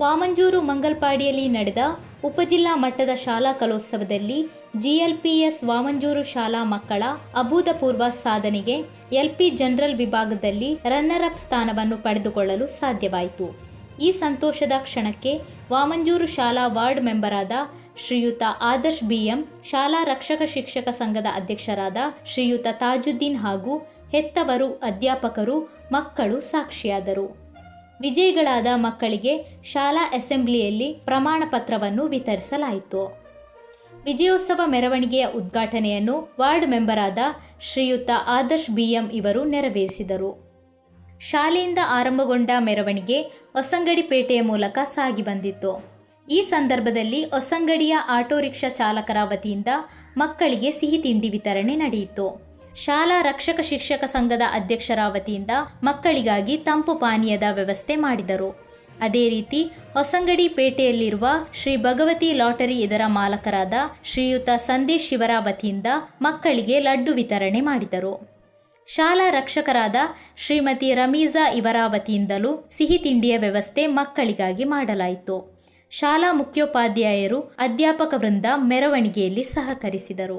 ವಾಮಂಜೂರು ಮಂಗಲ್ಪಾಡಿಯಲ್ಲಿ ನಡೆದ ಉಪಜಿಲ್ಲಾ ಮಟ್ಟದ ಶಾಲಾ ಕಲೋತ್ಸವದಲ್ಲಿ ಜಿಎಲ್ಪಿಎಸ್ ವಾಮಂಜೂರು ಶಾಲಾ ಮಕ್ಕಳ ಅಭೂತಪೂರ್ವ ಸಾಧನೆಗೆ ಎಲ್ಪಿ ಜನರಲ್ ವಿಭಾಗದಲ್ಲಿ ರನ್ನರ್ ಅಪ್ ಸ್ಥಾನವನ್ನು ಪಡೆದುಕೊಳ್ಳಲು ಸಾಧ್ಯವಾಯಿತು. ಈ ಸಂತೋಷದ ಕ್ಷಣಕ್ಕೆ ವಾಮಂಜೂರು ಶಾಲಾ ವಾರ್ಡ್ ಮೆಂಬರಾದ ಶ್ರೀಯುತ ಆದರ್ಶ್ ಬಿಎಂ, ಶಾಲಾ ರಕ್ಷಕ ಶಿಕ್ಷಕ ಸಂಘದ ಅಧ್ಯಕ್ಷರಾದ ಶ್ರೀಯುತ ತಾಜುದ್ದೀನ್ ಹಾಗೂ ಹೆತ್ತವರು ಅಧ್ಯಾಪಕರು, ಮಕ್ಕಳು ಸಾಕ್ಷಿಯಾದರು. ವಿಜಯಿಗಳಾದ ಮಕ್ಕಳಿಗೆ ಶಾಲಾ ಅಸೆಂಬ್ಲಿಯಲ್ಲಿ ಪ್ರಮಾಣ ಪತ್ರವನ್ನು ವಿತರಿಸಲಾಯಿತು. ವಿಜಯೋತ್ಸವ ಮೆರವಣಿಗೆಯ ಉದ್ಘಾಟನೆಯನ್ನು ವಾರ್ಡ್ ಮೆಂಬರಾದ ಶ್ರೀಯುತ ಆದರ್ಶ್ ಬಿಎಂ ಇವರು ನೆರವೇರಿಸಿದರು. ಶಾಲೆಯಿಂದ ಆರಂಭಗೊಂಡ ಮೆರವಣಿಗೆ ಹೊಸಂಗಡಿಪೇಟೆಯ ಮೂಲಕ ಸಾಗಿ ಬಂದಿತ್ತು. ಈ ಸಂದರ್ಭದಲ್ಲಿ ಹೊಸಂಗಡಿಯ ಆಟೋ ರಿಕ್ಷಾ ಚಾಲಕರ ವತಿಯಿಂದ ಮಕ್ಕಳಿಗೆ ಸಿಹಿ ತಿಂಡಿ ವಿತರಣೆ ನಡೆಯಿತು. ಶಾಲಾ ರಕ್ಷಕ ಶಿಕ್ಷಕ ಸಂಘದ ಅಧ್ಯಕ್ಷರ ವತಿಯಿಂದ ಮಕ್ಕಳಿಗಾಗಿ ತಂಪು ಪಾನೀಯದ ವ್ಯವಸ್ಥೆ ಮಾಡಿದರು. ಅದೇ ರೀತಿ, ಹೊಸಂಗಡಿ ಪೇಟೆಯಲ್ಲಿರುವ ಶ್ರೀ ಭಗವತಿ ಲಾಟರಿ ಇದರ ಮಾಲಕರಾದ ಶ್ರೀಯುತ ಸಂದೇಶ್ ಶಿವರ ವತಿಯಿಂದ ಮಕ್ಕಳಿಗೆ ಲಡ್ಡು ವಿತರಣೆ ಮಾಡಿದರು. ಶಾಲಾ ರಕ್ಷಕರಾದ ಶ್ರೀಮತಿ ರಮೀಜಾ ಇವರ ವತಿಯಿಂದಲೂ ಸಿಹಿ ತಿಂಡಿಯ ವ್ಯವಸ್ಥೆ ಮಕ್ಕಳಿಗಾಗಿ ಮಾಡಲಾಯಿತು. ಶಾಲಾ ಮುಖ್ಯೋಪಾಧ್ಯಾಯರು ಅಧ್ಯಾಪಕ ವೃಂದ ಮೆರವಣಿಗೆಯಲ್ಲಿ ಸಹಕರಿಸಿದರು.